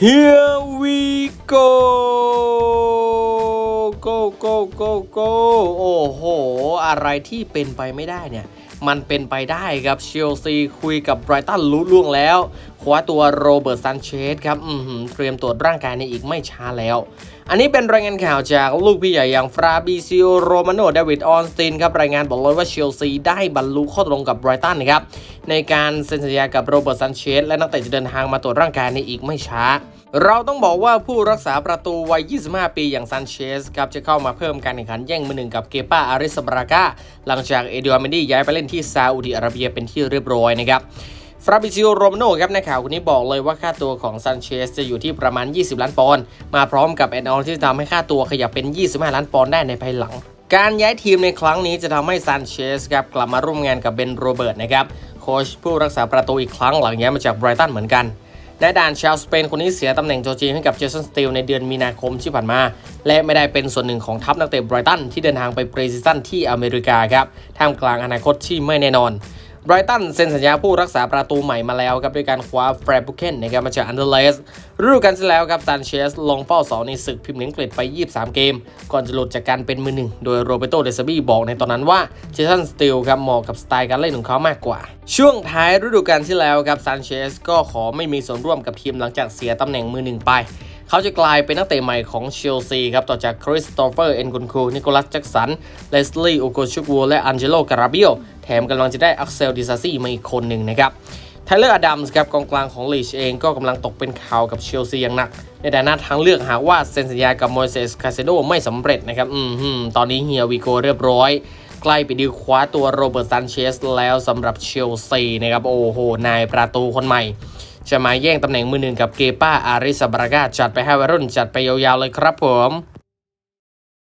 Here we go go go go go โอ้โห อะไรที่เป็นไปไม่ได้เนี่ย มันเป็นไปได้ครับเชลซีคุยกับไบรตันรู้ล่วงแล้ว คว้าตัวโรเบิร์ตซันเชสครับเตรียมตรวจร่างกายในอีกไม่ช้าแล้ว อันนี้เป็นรายงานข่าวจากลูกพี่ใหญ่อย่างฟราบิซิโอโรมาโนเดวิดออนสตินครับรายงานบอกเลยว่าเชลซีได้บรรลุข้อตกลงกับไบรตันนะครับในการเซ็นสัญญากับโรเบิร์ตซันเชสและนักเตะจะเดินทางมาตรวจร่างกายในอีกไม่ช้าเราต้องบอกว่าผู้รักษาประตูวัย 25 ปีอย่างซันเชสครับจะเข้ามาเพิ่มการแข่งขันแย่งมือหนึ่งกับเกป้าอาริสบรากาหลังจากเอเดียเมนดี้ย้ายไปเล่นที่ซาอุดิอาระเบียเป็นที่เรียบร้อยนะครับ ฟราบิซิโอโรมาโนครับในข่าวคนนี้บอกเลยว่าค่าตัวของซันเชสจะอยู่ที่ประมาณ 20 ล้านปอนด์มาพร้อมกับแอนออนที่จะทำให้ค่าตัวขยับเป็น 25 ล้านปอนด์ได้ในภายหลัง การย้ายทีมในครั้งนี้จะทำให้ซันเชสครับกลับมาร่วมงานกับเบนโรเบิร์ตนะครับโค้ชผู้รักษาประตูอีกครั้งหลังย้ายมาจากไบรตันเหมือนกันในด่านชาวสเปนคนนี้เสียตำแหน่งโจจีให้กับเจสันสตีลในเดือนมีนาคมที่ผ่านมา และไม่ได้เป็นส่วนหนึ่งของทัพนักเตะไบรตันที่เดินทางไปเปรซิซันที่อเมริกาครับท่ามกลางอนาคตที่ไม่แน่นอน ไบรตันเซ็นสัญญาผู้รักษาประตูใหม่มาแล้วครับด้วยการคว้าแฟร์บุเคนนะครับมาจากอันเดอร์เลสฤดูกาลที่แล้วครับซันเชสลงเป้าเสาในศึกพรีเมียร์อังกฤษไป 23 เกม ก่อนจะหลุดจากการเป็นมือหนึ่งโดยโรเบโตเดซบี้บอกในตอนนั้นว่าเจสันสตีลครับเหมาะกับสไตล์การเล่นของเขามากกว่า ช่วงท้ายฤดูกาลที่แล้วครับซันเชสก็ขอไม่มีส่วนร่วมกับทีมหลังจากเสียตำแหน่งมือหนึ่งไปเขาจะกลายเป็นนักเตะใหม่ของเชลซีครับ ต่อจากคริสโตเฟอร์ เอ็นกุนคู นิโคลัส แจ็กสัน เลสลีย์โอโกชุกวูและอันเจโล การาบิโอ มกำลังจะได้อักเซลดิซาซี่มาอีกคนหนึ่งนะครับไทเลอร์อดัมส์ครับกองกลางของลีชเองก็กำลังตกเป็นข่าวกับเชลซีอย่างหนัก ในฐานะทางเลือกหากว่าเซ็นสัญญากับโมเสสคาเซโดไม่สำเร็จนะครับอืมตอนนี้เฮียวีโกเรียบร้อยใกล้ไปดีคว้าตัวโรเบิร์ตซันเชสแล้วสำหรับเชลซีนะครับโอ้โหนายประตูคนใหม่ จะมาแย่งตำแหน่งมือหนึ่งกับเกป้าอาริสบรากาจัดไปให้วัยรุ่นจัดไปยาวๆเลยครับผม